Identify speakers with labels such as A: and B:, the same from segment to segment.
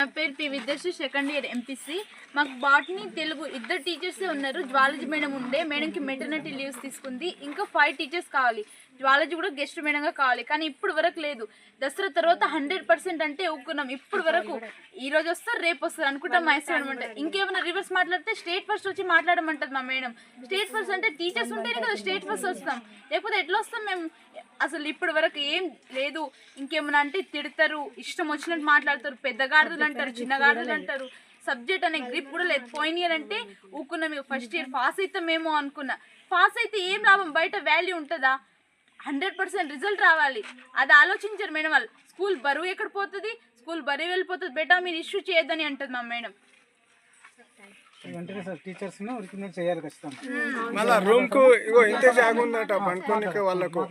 A: నా పేరు P Vidyasri second year MPC మాకు బాటనీ తెలుగు ఇద్దరు టీచర్సే ఉన్నారు. జ్వాలజీ మేడం ఉండే. మేడంకి మెటర్నిటీ లీవ్స్ తీసుకుంది. ఇంకా ఫైవ్ టీచర్స్ కావాలి. జ్వాలజీ కూడా గెస్ట్ మేడంగా కావాలి. కానీ ఇప్పుడు వరకు లేదు. దసరా తర్వాత హండ్రెడ్ పర్సెంట్ అంటే ఒప్పుకున్నాం. ఇప్పుడు వరకు ఈ రోజు వస్తారు రేపు వస్తారు అనుకుంటాం మా ఇష్టం అనమాట. ఇంకేమైనా రివర్స్ మాట్లాడితే స్టేట్ ఫస్ట్ వచ్చి మాట్లాడమంటది మా మేడం స్టేట్ ఫస్ట్ అంటే టీచర్స్ ఉంటేనే కదా స్టేట్ ఫస్ట్ వస్తాం. లేకపోతే ఎట్లా వస్తాం మేము అసలు ఇప్పటి వరకు ఏం లేదు. ఇంకేమైనా అంటే తిడతారు. ఇష్టం వచ్చినట్టు మాట్లాడతారు. పెద్దగాడులు అంటారు చిన్నగాడులు అంటారు. సబ్జెక్ట్ అనే గ్రిప్ కూడా లేదు. పోయిన ఇయర్ అంటే ఊకున్నా మీకు ఫస్ట్ ఇయర్ పాస్ అవుతామేమో అనుకున్నా. పాస్ అయితే ఏం లాభం? బయట వాల్యూ ఉంటుందా? హండ్రెడ్ పర్సెంట్ రిజల్ట్ రావాలి. అది ఆలోచించారు మేడం వాళ్ళు. స్కూల్ బరువు ఎక్కడ పోతుంది? స్కూల్ బరువు వెళ్ళిపోతుంది బెటా మీరు ఇష్యూ చేయొద్దని అంటుంది మా మేడం.
B: వెంటనే సార్ టీచర్స్ ఉరికి మీరు చేయాలి ఖచ్చితంగా.
C: మళ్ళా రూమ్కు ఇగో ఇంతే జాగ ఉందట పండుకోనికి వాళ్ళకు.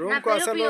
C: రూమ్కు అసలు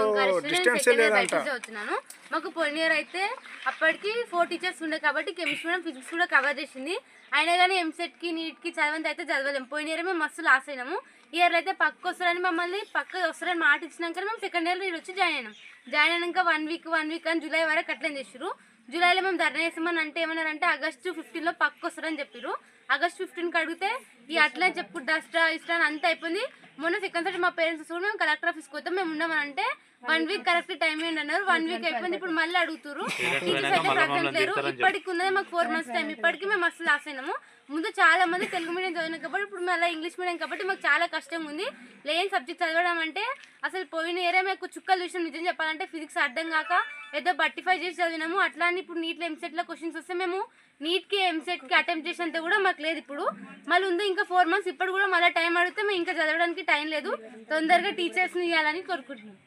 C: డిస్టెన్స్ లేదంట
D: చదువుతున్నాను మాకు పోయిన ఇయర్ అయితే అప్పటికి ఫోర్ టీచర్స్ ఉండే కాబట్టి కెమిస్ట్రీ మేడం ఫిజిక్స్ కూడా కవర్ చేసింది. అయినా కానీ ఎంసెట్కి నీట్కి చదవంత అయితే చదవలేము పోయిన ఇయర్ మేము మస్తు లాస్ అయినాము. ఇయర్ అయితే పక్క వస్తారని మమ్మల్ని పక్క వస్తారని మాట ఇచ్చినాక మేము సెకండ్ ఇయర్ వచ్చి జాయిన్ అయినాం. జాయిన్ అయినాక వన్ వీక్ వన్ వీక్ అని జూలై వరకు అట్లనే చేసారు జూలైలో మేము ధర్నా చేసామని అంటే ఏమన్నారంటే ఆగస్టు ఫిఫ్టీన్లో పక్క వస్తారని చెప్పారు ఆగస్ట్ ఫిఫ్టీన్కి అడిగితే ఈ అట్లే చెప్పు డస్ట్ ఇష్టం అని అంతా అయిపోయింది. మొన్న సెకండ్ సార్ మా పేరెంట్స్ కూడా మేము కలెక్టర్ ఆఫీస్కి వద్దాం మేము ఉన్నామని అంటే వన్ వీక్ కరెక్ట్ టైం ఏంటి అన్నారు. వన్ వీక్ అయిపోయింది ఇప్పుడు మళ్ళీ అడుగుతారు టీచర్స్ అయితే ప్రజెంట్ లేరు. ఇప్పటికి ఉన్నది మాకు ఫోర్ మంత్స్ టైం ఇప్పటికి మేము అసలు లాస్ అయినాము. ముందు చాలా మంది తెలుగు మీడియం చదివినాం కాబట్టి ఇప్పుడు మళ్ళీ ఇంగ్లీష్ మీడియం కాబట్టి మాకు చాలా కష్టం ఉంది. లేని సబ్జెక్ట్ చదవడం అంటే అసలు పోయిన ఇయరే మాకు చుక్కలు చూసిన. నిజం చెప్పాలంటే ఫిజిక్స్ అర్థం కాక ఏదో బట్టిఫై చేసి చదివినాము. అట్లా అని ఇప్పుడు నీట్లో ఎంసెట్లో క్వశ్చన్స్ వస్తే మేము నీట్కి ఎంసెట్కి అటెంప్ట్ చేసేంత కూడా మాకు లేదు ఇప్పుడు. మళ్ళీ ఉంది ఇంకా ఫోర్ మంత్స్ ఇప్పుడు కూడా మళ్ళీ టైం అడిగితే మేము ఇంకా చదవడానికి టైం లేదు. తొందరగా టీచర్స్ని ఇవ్వాలని కోరుకుంటున్నాం.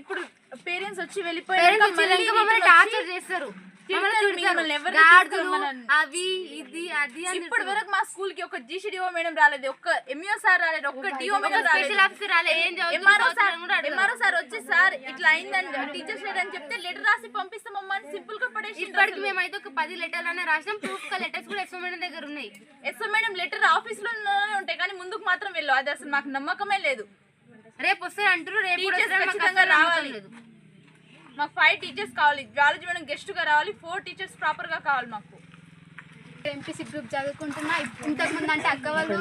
A: ఇప్పుడు పేరెంట్స్ వచ్చి వెళ్ళిపోయారు
D: టార్చర్ చేస్తారు. అవి ఇది అది
A: ఇప్పటి వరకు మా స్కూల్కి ఒక జీసీడీఓ మేడం రాలేదు ఒక్క ఎంఈఓ సార్ రాలేదు ఒక్క DO madam MRO sir. MRO sir వచ్చి సార్ ఇట్లా అయిందని టీచర్స్ లేరని చెప్తే లెటర్ రాసి పంపిస్తామమ్మా అని సింపుల్గా పడేసి
D: ఇప్పటికి మేమైతే ఒక పది లెటర్లు అనే రాసినాం. ప్రూఫ్గా లెటర్స్ కూడా ఎక్స్పో మేడం దగ్గర ఉన్నాయి.
A: ఎస్ఎం మేడం లెటర్ ఆఫీస్లో ఉంటాయి కానీ ముందుకు మాత్రం వెళ్ళు అది అసలు మాకు నమ్మకమే లేదు.
D: రేపు వస్తారు అంటారు రేపు
A: రావాలి. మాకు ఫైవ్ టీచర్స్ కావాలి. జాలజీ మేడం గెస్ట్గా రావాలి. ఫోర్ టీచర్స్ ప్రాపర్గా కావాలి మాకు.
E: ఎంపీసీ గ్రూప్ చదువుకుంటున్నా. ఇంతకుముందు అంటే అక్క వాళ్ళు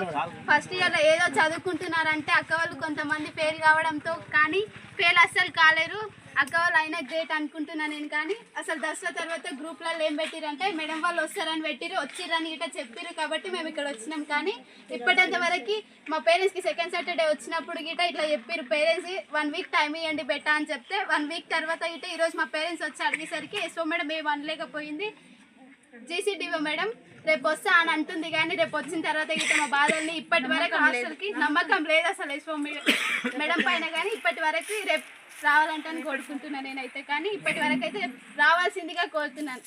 E: ఫస్ట్ ఇయర్లో ఏదో చదువుకుంటున్నారంటే అక్క వాళ్ళు కొంతమంది ఫెయిల్ కావడంతో కానీ ఫెయిల్ అస్సలు కాలేరు. అక్క వాళ్ళు అయినా గ్రేట్ అనుకుంటున్నా నేను కానీ. అసలు దసరా తర్వాత గ్రూప్లలో ఏం పెట్టిరంటే మేడం వాళ్ళు వస్తారని పెట్టిరు వచ్చిరని ఇట్లా చెప్పిరు కాబట్టి మేము ఇక్కడ వచ్చినాం కానీ ఇప్పటింత వరకు మా పేరెంట్స్కి సెకండ్ సాటర్డే వచ్చినప్పుడు గిట ఇట్లా చెప్పిరు పేరెంట్స్ వన్ వీక్ టైం ఇవ్వండి బెట్టా అని చెప్తే వన్ వీక్ తర్వాత గిట ఈరోజు మా పేరెంట్స్ వచ్చి అడిగేసరికి ఎస్ఓ మేడం ఏం అనలేకపోయింది. జీసీడీఓ మేడం రేపు వస్తా అని అంటుంది కానీ రేపు వచ్చిన తర్వాత గిట్ట మా బాధల్ని ఇప్పటి వరకు హాస్టల్కి నమ్మకం లేదు అసలు ఎస్ఓ మేడం పైన కానీ ఇప్పటి వరకు రేపు రావాలంటే కోరుకుంటున్నాను నేనైతే. కానీ ఇప్పటి వరకు అయితే రావాల్సిందిగా కోరుతున్నాను.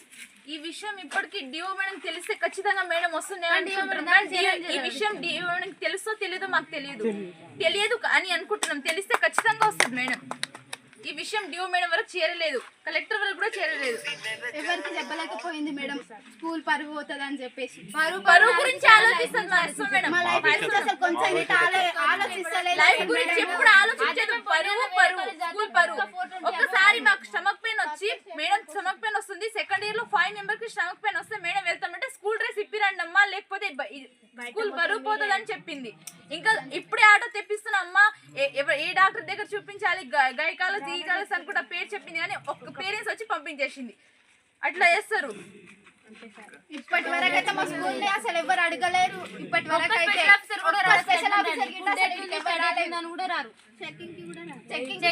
A: ఈ విషయం ఇప్పటికి డిఓ మేడం తెలిస్తే ఖచ్చితంగా మేడం వస్తుంది ఈ విషయం డిఓ మేడం తెలుసో తెలియదో మాకు తెలియదు. తెలియదు. అని అనుకుంటున్నాం. తెలిస్తే ఖచ్చితంగా వస్తుంది మేడం ఈ విషయం డిఓ మేడం వరకు చేరలేదు. కలెక్టర్ వరకు కూడా చేరలేదు.
E: ఎవరికి చెప్పలేకపోయింది మేడం స్కూల్ పరుగు పోతుంది అని చెప్పేసి.
D: పరువు
A: బరువు గురించి ఆలోచిస్తుంది మేడం
E: లైఫ్ గురించి గిట్ట ఆలో- ఆలోచిస్తలేదు
A: లైఫ్
E: అసలు
A: గురించి
E: మేడం.
A: ఎప్పుడు ఆలోచించదు పరువు పరువు స్కూల్ పరువు ఒక్కసారి మాకు స్టమక్ పెయిన్ వచ్చి మేడం స్టమక్ పెయిన్ వస్తుంది సెకండ్ ఇయర్లో ఫైవ్ మెంబర్కి స్టమక్ పెయిన్ వస్తే మేడం వెళ్తామంటే స్కూల్ డ్రెస్ ఇప్పిరండి ఇది స్కూల్ బరువు పోతుంది అని చెప్పింది. ఇంకా ఇప్పుడే ఆటో తెప్పిస్తున్నా అమ్మా ఏ- డాక్టర్ దగ్గర చూపించాలి? గైకాల తీగాలస్ అనుకుంటా పేరు చెప్పింది కానీ ఒక్క పేరెంట్స్ వచ్చి పంపించేసింది. అట్లా చేస్తారు.
E: ఇప్పటి వరకు అయితే మా స్కూల్ అసలు ఎవరు అడగలేరు. ఇప్పటి వరకు అయితే
D: రారు. కూడా రారు.
E: చెక్కింగ్